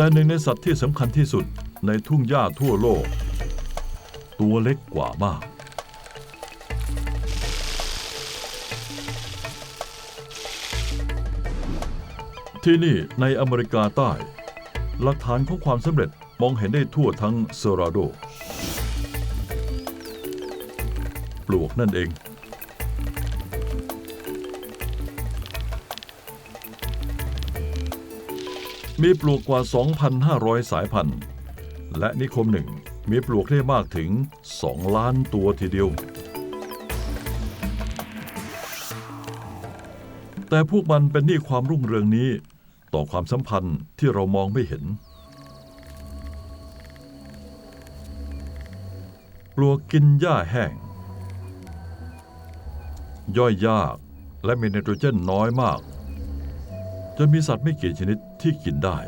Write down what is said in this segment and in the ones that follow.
แต่หนึ่งในสัตว์ที่สำคัญที่สุดในทุ่งหญ้าทั่วโลก ตัวเล็กกว่ามาก ที่นี่ในอเมริกาใต้ หลักฐานของความสำเร็จมองเห็นได้ทั่วทั้งเซอราโด ปลวกนั่นเอง มีปลวกกว่า 2,500 สายพันธุ์ และนิคมหนึ่งมีปลวกได้มากถึง 2 ล้านตัวทีเดียว แต่พวกมันเป็นหนี้ความรุ่งเรืองนี้ ต่อความสัมพันธ์ที่เรามองไม่เห็น ปลวกกินหญ้าแห้ง ย่อยยากและมีไนโตรเจนน้อยมาก จนมีสัตว์ไม่กี่ชนิดที่กินได้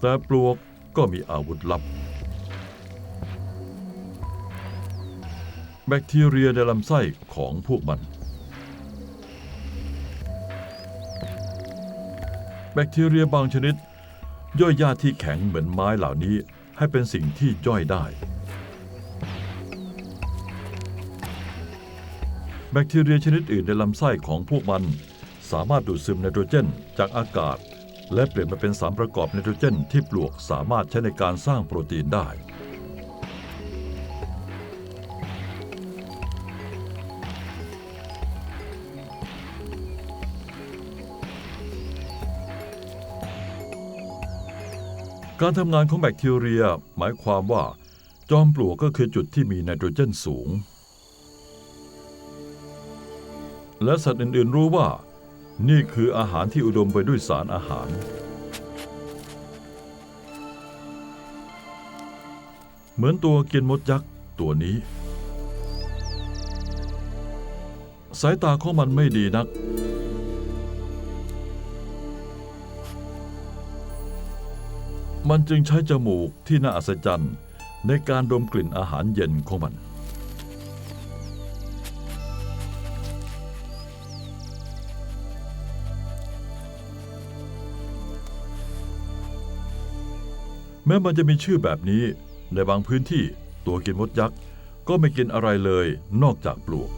แต่ปลวกก็มีอาวุธลับ แบคทีเรียในลำไส้ของพวกมัน แบคทีเรียบางชนิด ย่อยหญ้าที่แข็งเหมือนไม้เหล่านี้ให้เป็นสิ่งที่ย่อยได้ แบคทีเรียชนิดอื่นในลำไส้ของพวกมัน สามารถดูดซึมไนโตรเจนจากอากาศ และเปลี่ยนมาเป็นสารประกอบไนโตรเจนที่ปลวกสามารถใช้ในการสร้างโปรตีนได้การทำงานของแบคทีเรีย หมายความว่า จอมปลวกก็คือจุดที่มีไนโตรเจนสูง และสัตว์อื่นๆรู้ว่า นี่คืออาหารที่อุดมไปด้วยสารอาหาร เหมือนตัวกินมดยักษ์ตัวนี้ สายตาของมันไม่ดีนัก มันจึงใช้จมูกที่น่าอัศจรรย์ในการดมกลิ่นอาหารเย็นของมัน แม้มันจะมีชื่อแบบนี้ ในบางพื้นที่ตัวกินมดยักษ์ก็ไม่กินอะไรเลยนอกจากปลวก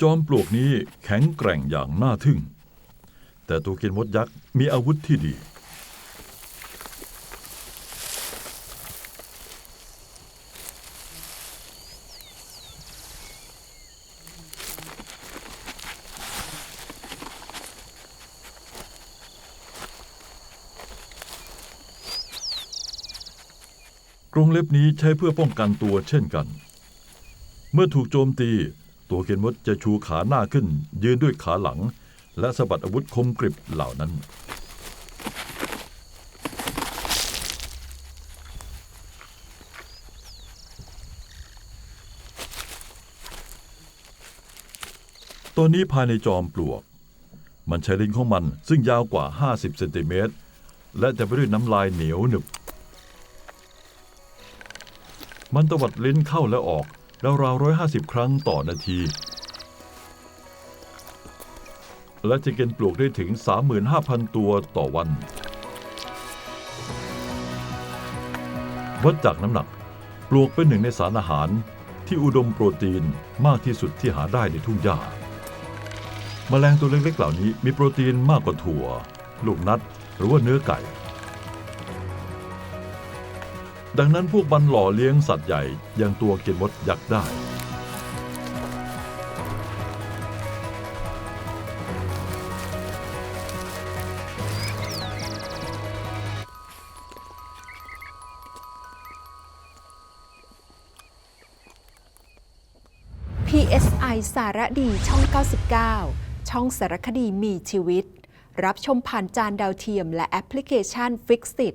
จอมปลวกนี้แข็งแกร่งอย่างน่าทึ่ง แต่ตัวกินมดยักษ์มีอาวุธที่ดี กรงเล็บนี้ใช้เพื่อป้องกันตัวเช่นกัน เมื่อถูกโจมตี ตัวเกนมดจะชูขาหน้าขึ้น ยืนด้วยขาหลัง และสะบัดอาวุธคมกริบเหล่านั้นตัวนี้ภายในจอมปลวก มันใช้ลิ้นของมันซึ่งยาวกว่า 50 เซนติเมตร และจะไปด้วยน้ำลายเหนียวหนึบ มันตวัดลิ้นเข้าและออกราวร้อยห้าสิบครั้งต่อนาที และจะเกินปลวกได้ถึง 35,000 ตัวต่อวันวัดจากน้ำหนัก ปลวกเป็นหนึ่งในสารอาหารที่อุดมโปรตีนมากที่สุดที่หาได้ในทุ่งหญ้าแมลงตัวเล็กๆเหล่านี้มีโปรตีนมากกว่าถั่ว ลูกนัดหรือว่าเนื้อไก่ ดังนั้นพวกมันหล่อเลี้ยงสัตว์ใหญ่อย่างตัวเกินมดยักษ์ได้ PSI สารดีช่อง 99 ช่องสารคดีมีชีวิต รับชมผ่านจานดาวเทียมและแอปพลิเคชัน Fixit